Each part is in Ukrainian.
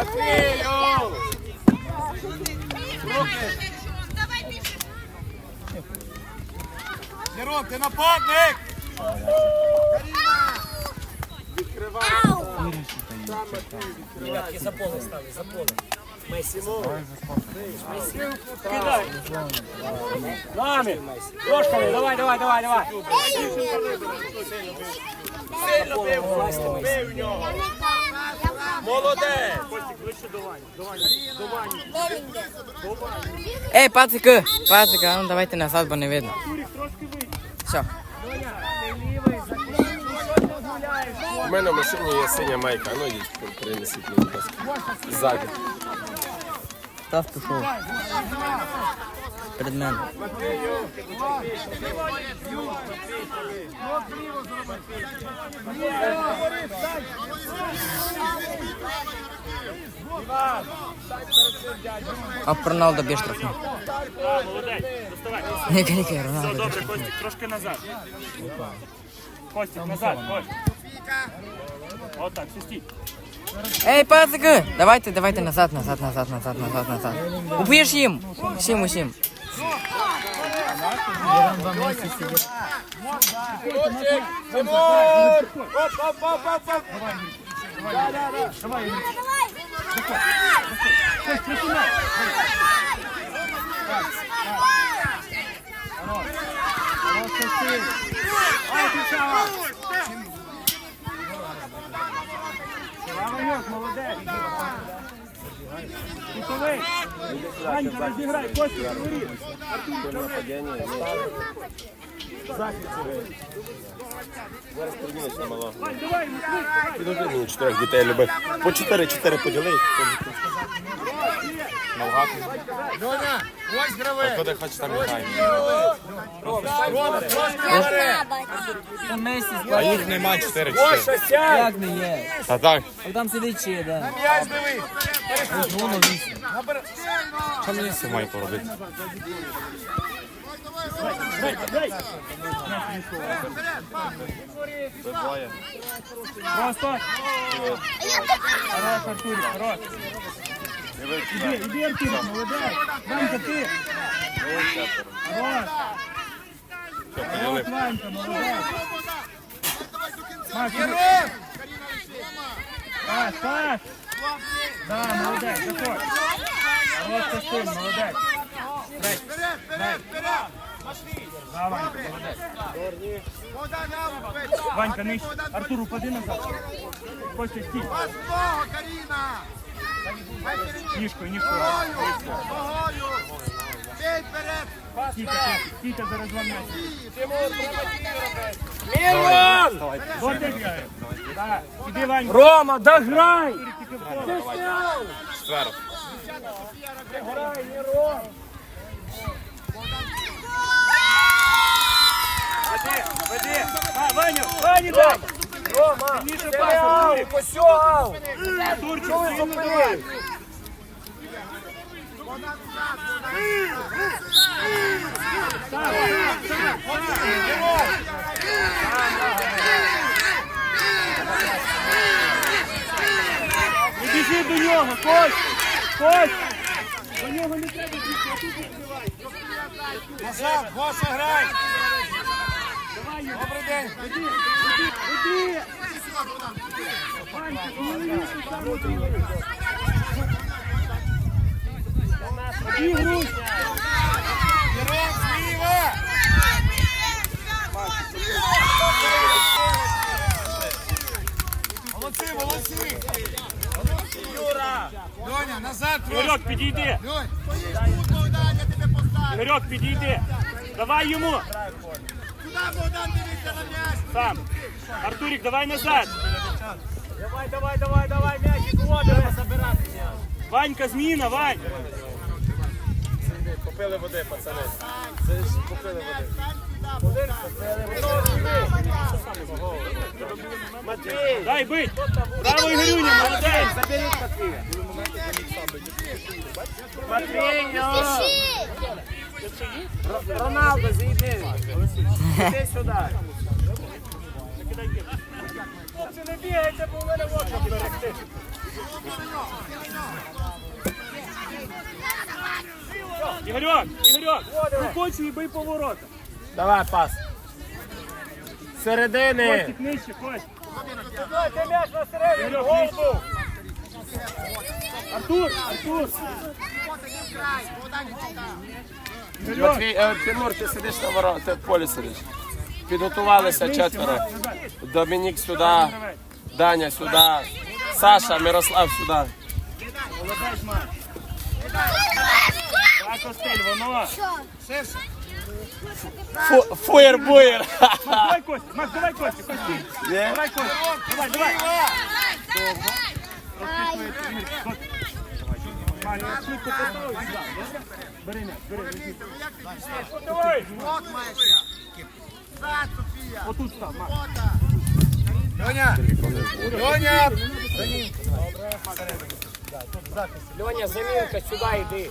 Матвію! Руки! Мирон, ти нападник! Відкривай! Ребятки, за поле ставлю, за поле. Кидай! Нами! Ложками, давай, давай, давай, давай. Сильно бив! Бив в нього! Молодець! Ей, пацики, пацики, а ну давайте назад, бо не видно. Все. У мене в машині є синя майка, ну їдь, принесіть мені, будь ласка. Ззаді. Став пішов. Перед мене. А Роналдо б'є штрафну. Молодець, доставай. Не крикай, Все Роналдо. добре, Костік, трошки назад. Костік, назад, Костік. Отак, все стій. Ей, пацики! Давайте, давайте назад, назад, назад, назад, назад, назад. Уб'єш їм! Усім, Усім. Хлопчик! Тимур! Оп, Давай, давай, давай. Давай, Ваньок, Ванька, розіграй, Костік, говори. Зараз поділиш на мало. Підожди мені чотирьох дітей люби. По 4-4 поділи. Навгати. Льоня, ось гравець. Куди хочеш там грає. А їх нема 4-4. Як не є? Та так. Там сидить чи да. М'яч диви. Воно вісім. Що мені це має поробити? Дай. Ви двоє. Просто. Хорош, Артурик, хорош. Іди, іди, Артурик, молодець. Ванька, ти. Хорош. Хорош. Ванька, молодець. Маш. Пас, пас. Да, молодець, заходь. Хорош, Костюм, молодець. Вперед, вперед, Да, Давай, молодець. Ванька, нижче. Артур, упади назад. Костя, стій. Ніжкою, ніжкою. Стійте, Костя, стійте, зараз вам. Мілан! Ти іди, Ванька. Рома, дограй! Четверо. Веди, веди. А, Ваню, Ваню дай! Рома, пасом, Юрик. Посьогав! Так, так, Не біжи до нього, Кость! Кость! До нього не треба бігти, а тут відкривай. Назад, Гоша, грай! Давай, Юрик. Добрий день! Веди, веди, веди! Ванька, голові, там веди. Веди, грудь! Мирон, зліва! Молодці, молодці! Юра! Льоня, назад трошки! Ігорьок, підійди! Льонь! Богдан, я тебе поставлю! Ігорьок, підійди! Давай йому! Куди Богдан дивиться на м'яч? Сам! Артурик, давай назад! Давай, давай, давай, давай, м'ячик, вот, треба забирати Ванька, зміна, Вань! Попили води, пацани. Це ж попили води. Матвій! Дай бить! Браво, Ігорюня, молодець! Заберіть Матвія. Роналдо, зійди! Іди сюди! Хлопці, не бігайте, бо в мене в очі берегти. Ігорьок, Ігорьок, викончуй і бий поворота. Давай, пас. Середини. Костик нижче, Костик. Ігорьок, нижче. Артур, Артур. Ігорьок, Матвій, е, Тимур, ти сидиш на ворот, ти в полі сидиш. Підготувалися четверо. Домінік сюди, Даня сюди, Саша, Мирослав сюди. молодець, Макс. Так, Костель, воно. Фуєр-буєр. Макс, давай Костя, Макс, давай Костя, Костя. Давай Костя, давай, давай. Давай. Бери м'яч, бери. Отут став, Макс. Льоня, замінка, сюди йди.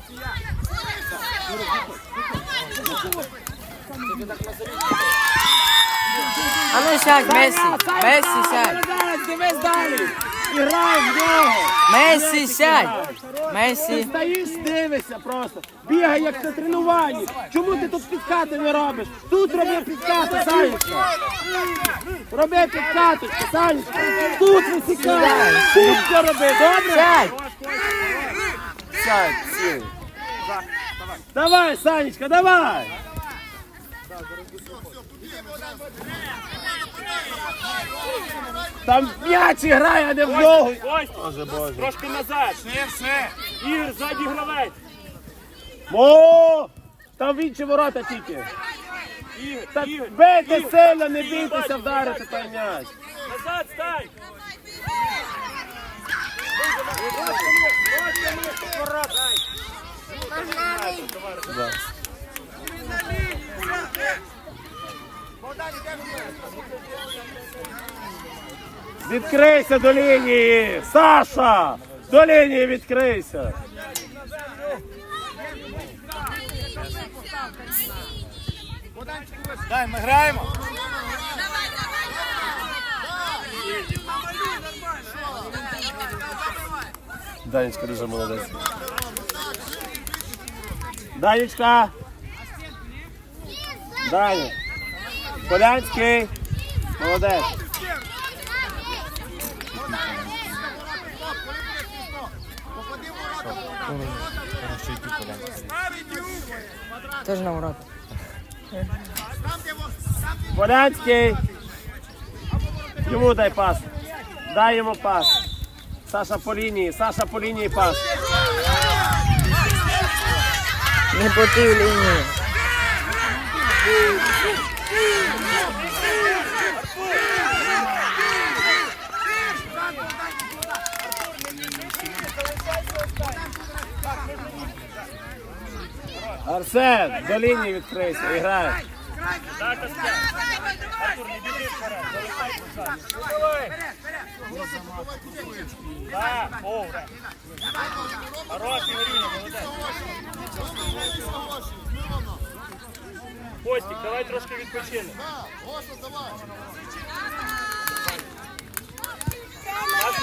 А ну сядь, Мессі. Мессі, сядь. Дивись далі. І грай в нього. Мессі, сядь. Мессі. Стоїш, дивишся просто. Бігай, як на тренуванні. Чому ти тут підкати не робиш? Тут роби підкати, Санечка. Роби підкати, Санечка. Тут висікай. Тут все роби, добре? Сядь. Сядь, сіли. Давай, Санечка, давай. Там м'яч грає, а не в ногу. Костя, трошки назад. Ігор, ззаді гравець. О, там в інші ворота тільки. Ігор, Та Ігор. бейте Ігор. сильно, не бійтеся вдарити той м'яч. Назад стань. Відкрийся до лінії! Саша! До лінії відкрийся! Дай, ми граємо. Данечка дуже молодець. Данечка! Даня! Полянський! Молодець! Теж на. Полянський! Йому дай пас! Дай йому пас! Саша по лінії! Саша по лінії пас! Не по тій лінії. Арсен! До лінії відкрийся! І грай! Так, Костя. Артур, не біди вперед. Залишай позаду. Так, о, ура. Хорош, Ігоріна, молодець. Костік, давай трошки відпочинемо.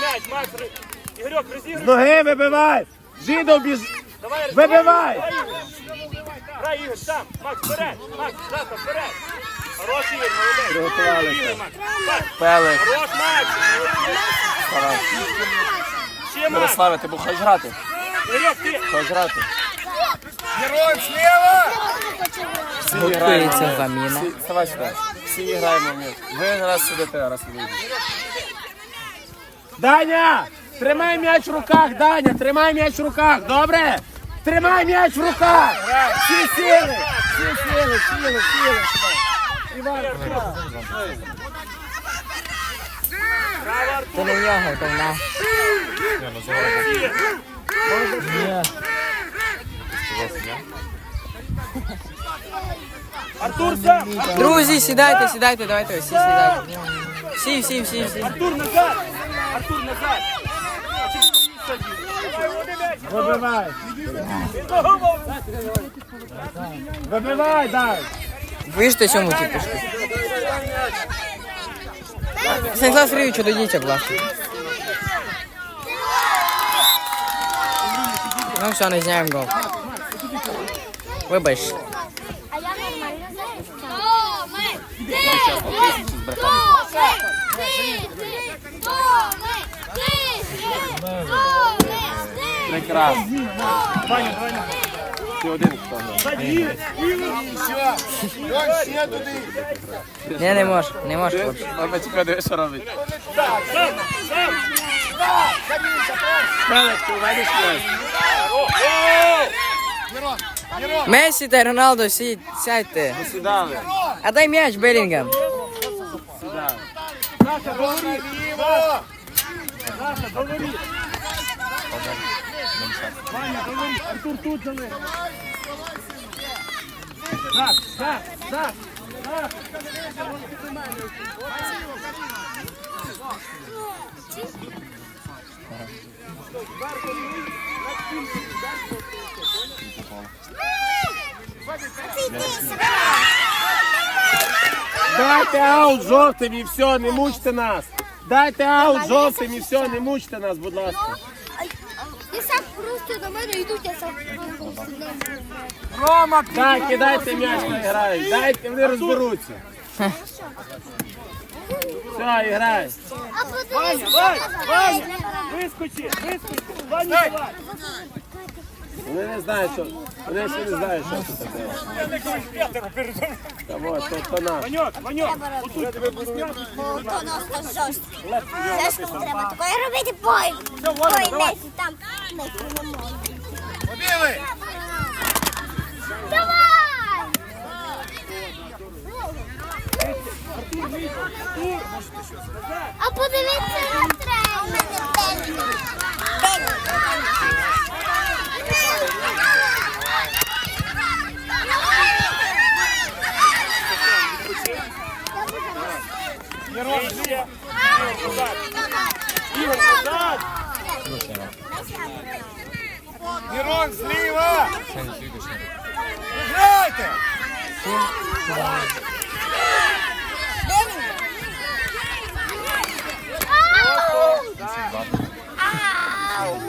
М'яч, Макс, Ігорьок, розігруй. ноги вибивай! Жидов біж... Давай, Вибивай! Ігор. Грай, Ігор, сам. Макс, вперед. Макс, завтра, вперед. Хорош, Ігор, молодець. Приготувалися. Ігор, Макс. Пеле. Хорош, Макс. Ще Макс. Мирославе, ти б хочеш грати? Ігорьок, ти. Хочеш грати? Героїв слева. Всі Готується заміна. Всі, вставай сюди. Всі граємо в м'яч. Ви раз сидите, раз вийдете. Даня! Тримай м'яч в руках, Даня! Тримай м'яч в руках, добре? Тримай м'яч в руках! Всі сили! Всі сили, сили, сили! Іван, То не в нього, то в нас. Артур сам. Друзі, сідайте, сідайте, давайте всі сідайте. Всі, всі, всі, всі. Артур назад. Артур назад. Вибивай! Вибивай, дай! Вижте цьому типу. Станіслав Сергійович, дойдіть, будь ласка. Ну все, не знаємо гол. Вибач. А я нормально знаю. Томи! Ти! Томи! Ти! Ти! Томи! Ти! Ти! Томи! Ти! Прекрасно. Ваня, Ваня. Ти один туди. Не, не можеш, не можеш. Ой, чекай, диви, що робить. Сам, сам. Мелик, ти вийдеш. Месі та Роналдо, сядьте. Сідали. А дай м'яч Белінгам. Сідали. Саша, говори. Саша, говори. Ваня, говори. Артур тут залиш. Так, так, так, так. Дайте аут жовтим і все, не мучте нас. Дайте аут жовтим і все, не мучте нас, будь ласка. Йдуть, я сам Рома, Дай, кидайте м'яч, хай грають. Дайте, вони розберуться. Все, грай. А Ваня, Ваня, вискочи, вискочи. Ваня, давай. Вони не знають, що. Вони ще не знають, що це таке. Та вот, то, то наш. Ваньок, Ваньок. Отут. Бо то нас то жорстко. Знаєш, кому треба такое робити бой. Бой, Месі, там. Месі не може. Побігли. Давай! А подивіться на тренер. Мирон, ще. Мирон, зліва! Грайте! Ау!